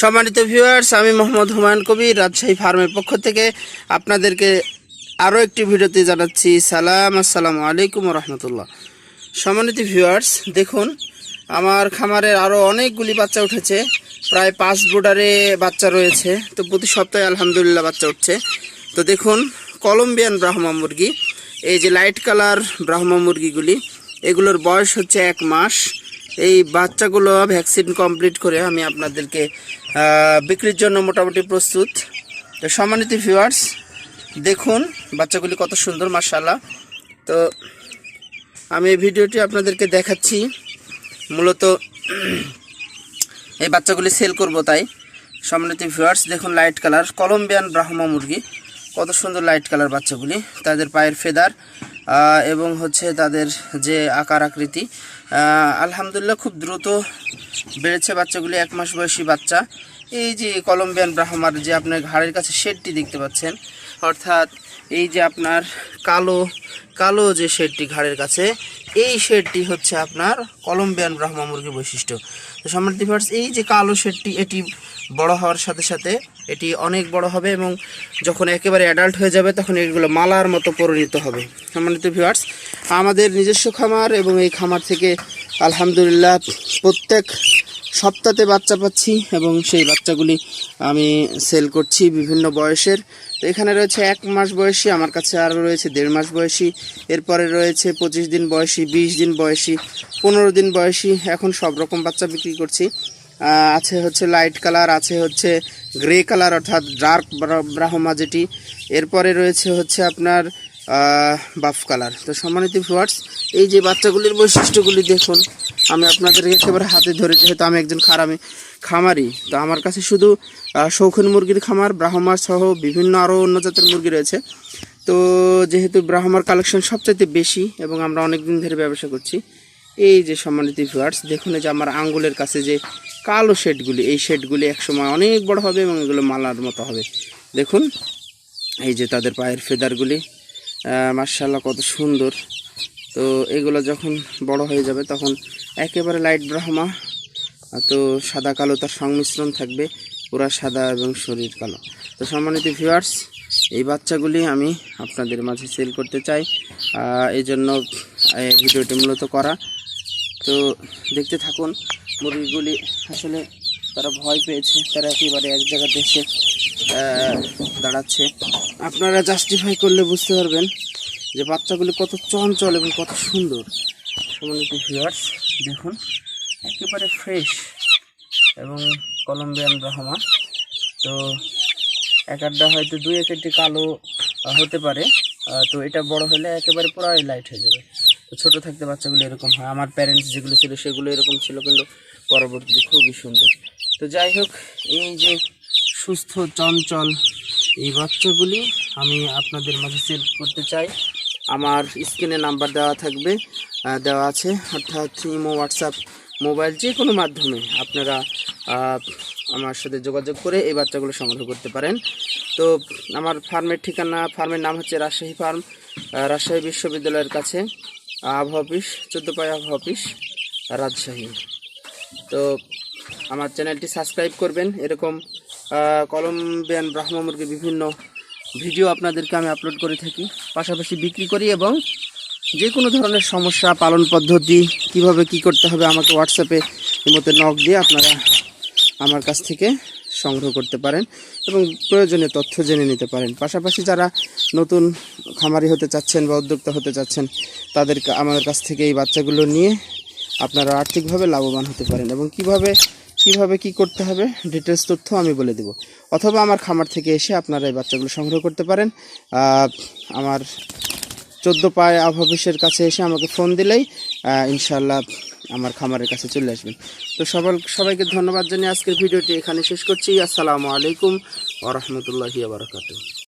সম্মানিত ভিউয়ার্স আমি মোহাম্মদ হুমায়ুন কবির, রাজশাহী ফার্মের পক্ষ থেকে আপনাদেরকে আরও একটি ভিডিওতে জানাচ্ছি সালাম, আসসালামু আলাইকুম রহমতুল্লাহ। সম্মানিত ভিউয়ার্স দেখুন, আমার খামারের আরও অনেকগুলি বাচ্চা উঠেছে। প্রায় পাঁচ বোর্ডারে বাচ্চা রয়েছে। তো প্রতি সপ্তাহে আলহামদুলিল্লাহ বাচ্চা উঠছে। তো দেখুন, কলম্বিয়ান ব্রাহ্মা মুরগি, এই যে লাইট কালার ব্রাহ্মা মুরগিগুলি, এগুলোর বয়স হচ্ছে এক মাস। এই বাচ্চাগুলো ভ্যাকসিন কমপ্লিট করে আমি আপনাদেরকে বিক্রির জন্য মোটামুটি প্রস্তুত। তো সম্মানিত ভিউয়ার্স দেখুন বাচ্চাগুলি কত সুন্দর মার্শাল্লাহ তো আমি এই ভিডিওটি আপনাদেরকে দেখাচ্ছি। মূলত এই বাচ্চাগুলি সেল করব তাই। সম্মানিত ভিউয়ার্স দেখুন লাইট কালার কলম্বিয়ান ব্রাহ্মা মুরগি। কত সুন্দর লাইট কালার বাচ্চাগুলি, তাদের পায়ের ফেদার। এবং হচ্ছে তাদের যে আকার আকৃতি আলহামদুলিল্লাহ খুব দ্রুত বেড়েছে বাচ্চাগুলি, এক মাস বয়সী বাচ্চা। এই যে কলম্বিয়ান ব্রাহ্মার যে আপনার ঘাড়ের কাছে শেডটি দেখতে পাচ্ছেন, অর্থাৎ এই যে আপনার কালো কালো যে শেডটি ঘাড়ের কাছে, এই শেডটি হচ্ছে আপনার কলম্বিয়ান ব্রাহ্মা মুরগির বৈশিষ্ট্য। তো ভিউয়ার্স এই যে কালো শেডটি, এটি বড় হওয়ার সাথে সাথে এটি অনেক বড় হবে এবং যখন একেবারে অ্যাডাল্ট হয়ে যাবে, তখন এগুলো মালার মতো পরিণত হবে। সম্মানিত ভিউয়ার্স আমাদের নিজস্ব খামার এবং এই খামার থেকে আলহামদুলিল্লাহ প্রত্যেক সপ্তাহে বাচ্চা পাচ্ছি এবং সেই বাচ্চাগুলি আমি সেল করছি বিভিন্ন বয়সের। তো এখানে রয়েছে এক মাস বয়সী, আমার কাছে আরও রয়েছে দেড় মাস বয়সী, এরপরে রয়েছে পঁচিশ দিন বয়সী, বিশ দিন বয়সী, পনেরো দিন বয়সী, এখন সব রকম বাচ্চা বিক্রি করছি। আছে হচ্ছে লাইট কালার আছে হচ্ছে গ্রে কালার অর্থাৎ ডার্ক ব্রাহ্মা যেটি। এরপরে রয়েছে হচ্ছে আপনার বাফ কালার তো সম্মানিত ভিউয়ার্স এই যে বাচ্চাগুলির বৈশিষ্ট্যগুলি দেখুন, আমি আপনাদেরকে একেবারে হাতে ধরে, যেহেতু আমি একজন খারামি, খামারি, তো আমার কাছে শুধু শৌখিন মুরগির খামার, ব্রাহ্মার সহ বিভিন্ন আরও অন্য জাতের মুরগি রয়েছে। তো যেহেতু ব্রাহ্মার কালেকশন সবচাইতে বেশি এবং আমরা অনেক দিন ধরে ব্যবসা করছি এই যে সম্মানিত ভিউয়ার্স দেখুন যে আমার আঙ্গুলের কাছে যে কালো শেডগুলি, এই শেডগুলি একসময় অনেক বড় হবে এবং এগুলো মালার মতো হবে। দেখুন, এই যে তাদের পায়ের ফেদারগুলি মার্শাল্লাহ কত সুন্দর। তো এগুলো যখন বড় হয়ে যাবে তখন একেবারে লাইট ব্রাহ্মা তো সাদা কালো তার সংমিশ্রণ থাকবে, পুরা সাদা এবং শরীর কালো। তো সম্মানিত ভিউয়ার্স এই বাচ্চাগুলি আমি আপনাদের মাঝে সেল করতে চাই। এই জন্য ভিডিওটি মূলত করা। তো দেখতে থাকুন, মুরগিগুলি আসলে তারা ভয় পেয়েছে, তারা একেবারে এক জায়গাতে এসে দাঁড়াচ্ছে। আপনারা জাস্টিফাই করলে বুঝতে পারবেন যে বাচ্চাগুলি কত চঞ্চল এবং কত সুন্দর। সম্মানিত ভিউয়ার্স দেখুন, একেবারে ফ্রেশ এবং কলম্বিয়ান রহমা। তো এক আড্ডা হয়তো দুই এক একটি কালো হতে পারে তো এটা বড় হলে একেবারে পুরাই লাইট হয়ে যাবে। তো ছোটো থাকতে বাচ্চাগুলো এরকম হয়। আমার প্যারেন্টস যেগুলো ছিল সেগুলো এরকম ছিল, কিন্তু পরবর্তীতে খুবই সুন্দর। তো যাই হোক, এই যে সুস্থ, চঞ্চল এই বাচ্চাগুলি আমি আপনাদের মাঝে সেল করতে চাই। আমার স্ক্রিনে নাম্বার দেওয়া থাকবে দেওয়া আছে, অর্থাৎ ইমো হোয়াটসঅ্যাপ মোবাইল যে কোনো মাধ্যমে আপনারা আমার সাথে যোগাযোগ করে এই বাচ্চাগুলো সংগ্রহ করতে পারেন। তো আমার ফার্মের ঠিকানা ফার্মের নাম হচ্ছে রাজশাহী ফার্ম রাজশাহী বিশ্ববিদ্যালয়ের কাছে। আবহাওয়া অফিস চোদ্দ পাই আবহাওয়া অফিস রাজশাহী। তো আমার চ্যানেলটি সাবস্ক্রাইব করবেন। এরকম কলম্বিয়ান ব্রাহ্ম মুরগি বিভিন্ন ভিডিও আপনাদেরকে আমি আপলোড করে থাকি। পাশাপাশি বিক্রি করি এবং যে কোনো ধরনের সমস্যা, পালন পদ্ধতি, কীভাবে কি করতে হবে, আমাকে হোয়াটসঅ্যাপে মতো নক দিয়ে আপনারা আমার কাছ থেকে সংগ্রহ করতে পারেন এবং প্রয়োজনীয় তথ্য জেনে নিতে পারেন। পাশাপাশি যারা নতুন খামারি হতে চাচ্ছেন বা উদ্যোক্তা হতে চাচ্ছেন, তাদের আমার কাছ থেকে এই বাচ্চাগুলো নিয়ে আপনারা আর্থিকভাবে লাভবান হতে পারেন এবং কীভাবে কীভাবে কি করতে হবে ডিটেলস তথ্য আমি বলে দেব। অথবা আমার খামার থেকে এসে আপনারা এই বাচ্চাগুলো সংগ্রহ করতে পারেন। আমার চোদ্দ পায় আব অফিসের কাছে এসে আমাকে ফোন দিলেই ইনশাল্লাহ আমার খামারের কাছে চলে আসবেন। তো সবাই, সবাইকে ধন্যবাদ জানিয়ে আজকের ভিডিওটি এখানে শেষ করছি। আসসালামু আলাইকুম ওরহমতুল্লাহি বারকাতুহ।